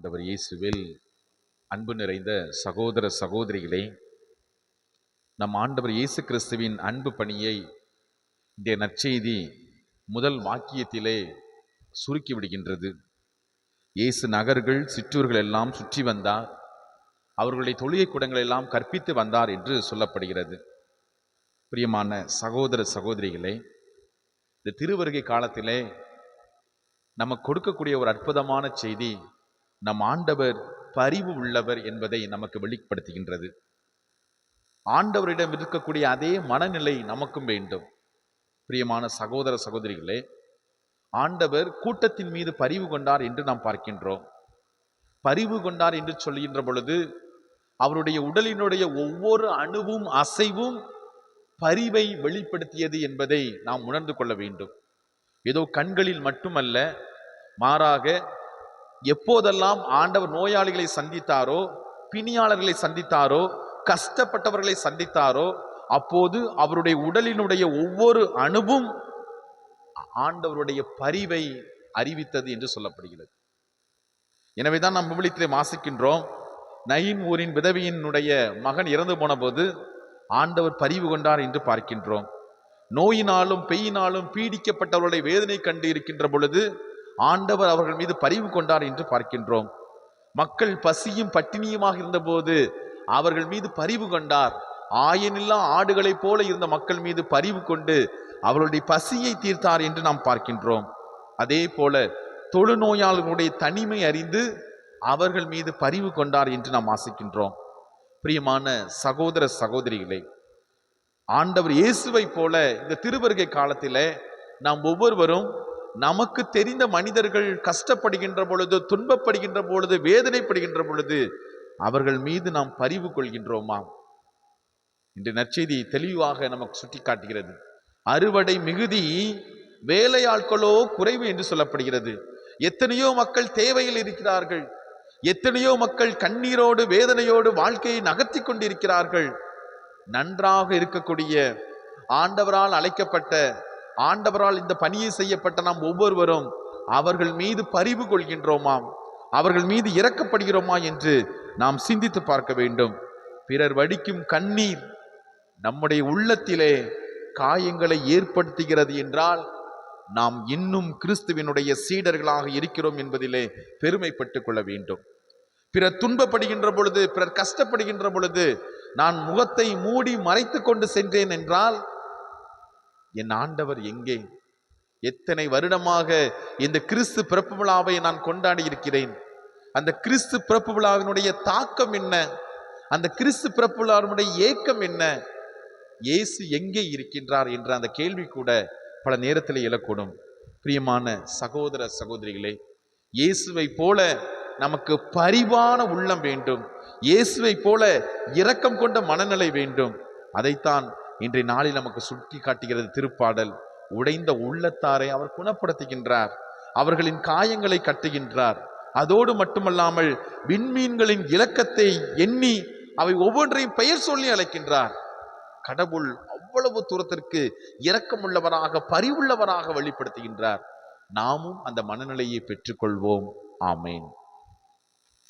ஆண்டவர் இயேசுவில் அன்பு நிறைந்த சகோதர சகோதரிகளே நம் ஆண்டவர் இயேசு கிறிஸ்துவின் அன்பு பணியை இந்த நற்செய்தி முதல் வாக்கியத்திலே சுருக்கி விடுகின்றது. இயேசு நகர்கள் சிற்றூர்கள் எல்லாம் சுற்றி வந்தார். அவர்களுடைய தொழுகை கூடங்கள் எல்லாம் கற்பித்து வந்தார் என்று சொல்லப்படுகிறது. பிரியமான சகோதர சகோதரிகளே இந்த திருவருகை காலத்திலே நமக்கு கொடுக்கக்கூடிய ஒரு அற்புதமான செய்தி நம் ஆண்டவர் பரிவு உள்ளவர் என்பதை நமக்கு வெளிப்படுத்துகின்றது. ஆண்டவரிடம் இருக்கக்கூடிய அதே மனநிலை நமக்கும் வேண்டும். பிரியமான சகோதர சகோதரிகளே ஆண்டவர் கூட்டத்தின் மீது பரிவு கொண்டார் என்று நாம் பார்க்கின்றோம். பரிவு கொண்டார் என்று சொல்கின்ற பொழுது அவருடைய உடலினுடைய ஒவ்வொரு அணுவும் அசைவும் பரிவை வெளிப்படுத்தியது என்பதை நாம் உணர்ந்து கொள்ள வேண்டும். ஏதோ கண்களில் மட்டுமல்ல மாறாக எப்போதெல்லாம் ஆண்டவர் நோயாளிகளை சந்தித்தாரோ பிணியாளர்களை சந்தித்தாரோ கஷ்டப்பட்டவர்களை சந்தித்தாரோ அப்போது அவருடைய உடலினுடைய ஒவ்வொரு அணுவும் ஆண்டவருடைய பரிவை அறிவித்தது என்று சொல்லப்படுகிறது. எனவேதான் நாம் விபலித்திலே வாசிக்கின்றோம் நயின் ஊரின் விதவியினுடைய மகன் இறந்து போன போது ஆண்டவர் பரிவு கொண்டார் என்று பார்க்கின்றோம். நோயினாலும் பெய்யினாலும் பீடிக்கப்பட்டவர்களுடைய வேதனை கண்டு இருக்கின்ற பொழுது ஆண்டவர் அவர்கள் மீது பரிவு கொண்டார் என்று பார்க்கின்றோம். மக்கள் பசியும் பட்டினியுமாக இருந்தபோது அவர்கள் மீது பரிவு கொண்டார். ஆயனில்லா ஆடுகளைப் போல இருந்த மக்கள் மீது பரிவு கொண்டு அவர்களுடைய பசியை தீர்த்தார் என்று நாம் பார்க்கின்றோம். அதே போல தொழுநோயாளர்களுடைய தனிமை அறிந்து அவர்கள் மீது பரிவு கொண்டார் என்று நாம் ஆசிக்கின்றோம். பிரியமான சகோதர சகோதரிகளே ஆண்டவர் இயேசுவை போல இந்த திருவருகை காலத்தில் நாம் ஒவ்வொருவரும் நமக்கு தெரிந்த மனிதர்கள் கஷ்டப்படுகின்ற பொழுது துன்பப்படுகின்ற பொழுது வேதனைப்படுகின்ற பொழுது அவர்கள் மீது நாம் பரிவு கொள்கின்றோமா? இன்று நற்செய்தி தெளிவாக நமக்கு சுட்டி காட்டுகிறது அறுவடை மிகுதி வேலையாட்களோ குறைவு என்று சொல்லப்படுகிறது. எத்தனையோ மக்கள் தேவையில் இருக்கிறார்கள். எத்தனையோ மக்கள் கண்ணீரோடு வேதனையோடு வாழ்க்கையை நகர்த்தி கொண்டிருக்கிறார்கள். நன்றாக இருக்கக்கூடிய ஆண்டவரால் அழைக்கப்பட்ட ஆண்டவரால் இந்த பணியை செய்யப்பட்ட நாம் ஒவ்வொருவரும் அவர்கள் மீது பரிவு கொள்கின்றோமாம். அவர்கள் மீது இறக்கப்படுகிறோமா என்று நாம் சிந்தித்து பார்க்க வேண்டும். பிறர் வடிக்கும் கண்ணீர் நம்முடைய உள்ளத்திலே காயங்களை ஏற்படுத்துகிறது என்றால் நாம் இன்னும் கிறிஸ்துவினுடைய சீடர்களாக இருக்கிறோம் என்பதிலே பெருமைப்பட்டு கொள்ள வேண்டும். பிறர் துன்பப்படுகின்ற பொழுது பிறர் கஷ்டப்படுகின்ற பொழுது நான் முகத்தை மூடி மறைத்து கொண்டு சென்றேன் என்றால் என் ஆண்டவர் எங்கே? எத்தனை வருடமாக இந்த கிறிஸ்து பிறப்பு விழாவை நான் கொண்டாடி இருக்கிறேன்? அந்த கிறிஸ்து பிறப்பு விழாவினுடைய தாக்கம் என்ன? அந்த கிறிஸ்து பிறப்பு விழாவினுடைய ஏக்கம் என்ன? இயேசு எங்கே இருக்கின்றார் என்ற அந்த கேள்வி கூட பல நேரத்தில் எழக்கூடும். பிரியமான சகோதர சகோதரிகளே இயேசுவை போல நமக்கு பரிவான உள்ளம் வேண்டும். இயேசுவை போல இரக்கம் கொண்ட மனநிலை வேண்டும். அதைத்தான் இன்றைய நாளில் நமக்கு சுட்டி காட்டுகிறது திருப்பாடல். உடைந்த உள்ளத்தாரை அவர் குணப்படுத்துகின்றார். அவர்களின் காயங்களை கட்டுகின்றார். அதோடு மட்டுமல்லாமல் விண்மீன்களின் இலக்கத்தை எண்ணி அவை ஒவ்வொன்றையும் பெயர் சொல்லி அழைக்கின்றார். கடவுள் அவ்வளவு தூரத்திற்கு இரக்கமுள்ளவராக பரிவுள்ளவராக வெளிப்படுத்துகின்றார். நாமும் அந்த மனநிலையை பெற்றுக்கொள்வோம். ஆமேன்.